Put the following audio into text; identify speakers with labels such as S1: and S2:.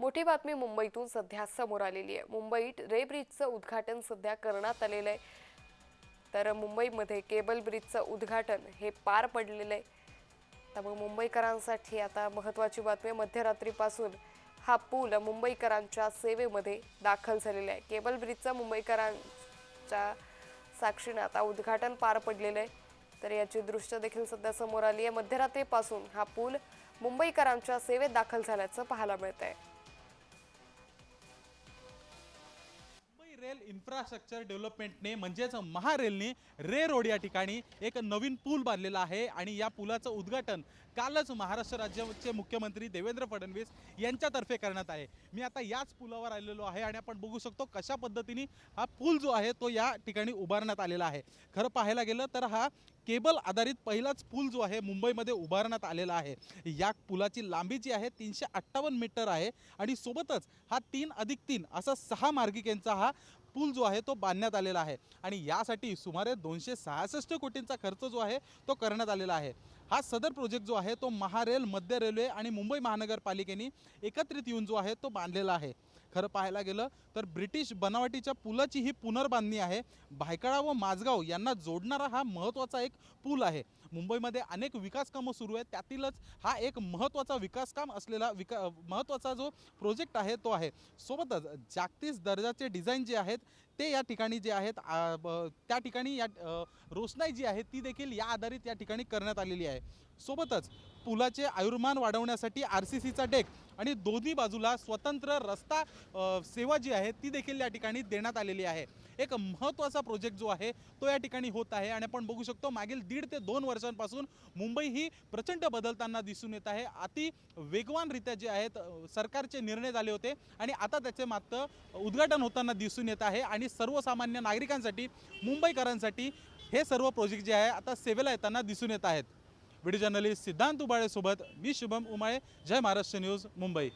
S1: मोठी बातमी मुंबईतून सध्या समोर आलेली आहे. मुंबईत रे ब्रिजचं उद्घाटन सध्या करण्यात आलेलं आहे. तर मुंबईमध्ये केबल ब्रिजचं उद्घाटन हे पार पडलेलं आहे. त्यामुळे मुंबईकरांसाठी आता महत्त्वाची बातमी मध्यरात्रीपासून हा पूल मुंबईकरांच्या सेवेमध्ये दाखल झालेला आहे. केबल ब्रिजचं मुंबईकरांच्या साक्षीनं आता उद्घाटन पार पडलेलं आहे. तर याची दृश्य देखील सध्या समोर आली आहे. मध्यरात्रीपासून हा पूल मुंबईकरांच्या सेवेत दाखल झाल्याचं पाहायला मिळत आहे
S2: रेल इन्फ्रास्ट्रक्चर डेव्हलपमेंटने म्हणजेच महारेलने रे रोड या ठिकाणी एक नवीन पूल बांधलेला आहे आणि या पुलाचं उद्घाटन कालच महाराष्ट्र राज्याचे मुख्यमंत्री देवेंद्र फडणवीस यांच्यातर्फे करण्यात आहे. मी आता याच पुलावर आलेलो आहे आणि आपण बघू शकतो कशा पद्धतीने हा पूल जो आहे तो या ठिकाणी उभारण्यात आलेला आहे. खरं पाहायला गेलं तर हा केबल आधारित पहिलाच पूल जो आहे मुंबईमध्ये उभारण्यात आलेला आहे. या पुलाची लांबी जी आहे तीनशे अठ्ठावन्न मीटर आहे आणि सोबतच हा तीन अधिक तीन असा सहा मार्गिकेंचा हा पूल जो आहे तो बांधण्यात आलेला आहे. आणि यासाठी सुमारे दोनशे सहासष्ट कोटींचा खर्च जो आहे तो करण्यात आलेला आहे. हा सदर प्रोजेक्ट जो आहे तो महारेल मध्य रेल्वे आणि मुंबई महानगरपालिकेने एकत्रित येऊन जो आहे तो बांधलेला आहे. खरं पाहायला गेलं तर ब्रिटिश बनावटीच्या पुलाची ही पुनर्बांधणी आहे. भायखळा व माझगाव यांना जोडणारा हा महत्त्वाचा एक पूल आहे. मुंबईमध्ये अनेक विकास कामं सुरू आहेत. त्यातीलच हा एक महत्त्वाचा विकास काम असलेला विका महत्त्वाचा जो प्रोजेक्ट आहे तो आहे. सोबतच जागतिक दर्जाचे डिझाईन जे आहेत ते या ठिकाणी जे आहेत त्या ठिकाणी या रोषणाई जी आहे ती देखील या आधारित या ठिकाणी करण्यात आलेली आहे. सोबतच पुलाचे आयुर्मान वाढवण्यासाठी आर सी सीचा डेक आणि दोन्ही बाजूला स्वतंत्र रस्ता सेवा जी आहे ती देखील या ठिकाणी देण्यात आलेली आहे. एक महत्त्वाचा प्रोजेक्ट जो आहे तो या ठिकाणी होत आहे आणि आपण बघू शकतो मागील दीड ते दोन वर्षांपासून मुंबई ही प्रचंड बदलताना दिसून येत आहे. अति वेगवानरित्या जे आहेत सरकारचे निर्णय झाले होते आणि आता त्याचे मात्र उद्घाटन होताना दिसून येत आहे आणि सर्वसामान्य नागरिकांसाठी मुंबईकरांसाठी हे सर्व प्रोजेक्ट जे आहे आता सेवेला येताना दिसून येत आहेत. व्हिडिओ जर्नलिस्ट सिद्धांत उबाळेसोबत मी शुभम उमाळे जय महाराष्ट्र न्यूज मुंबई.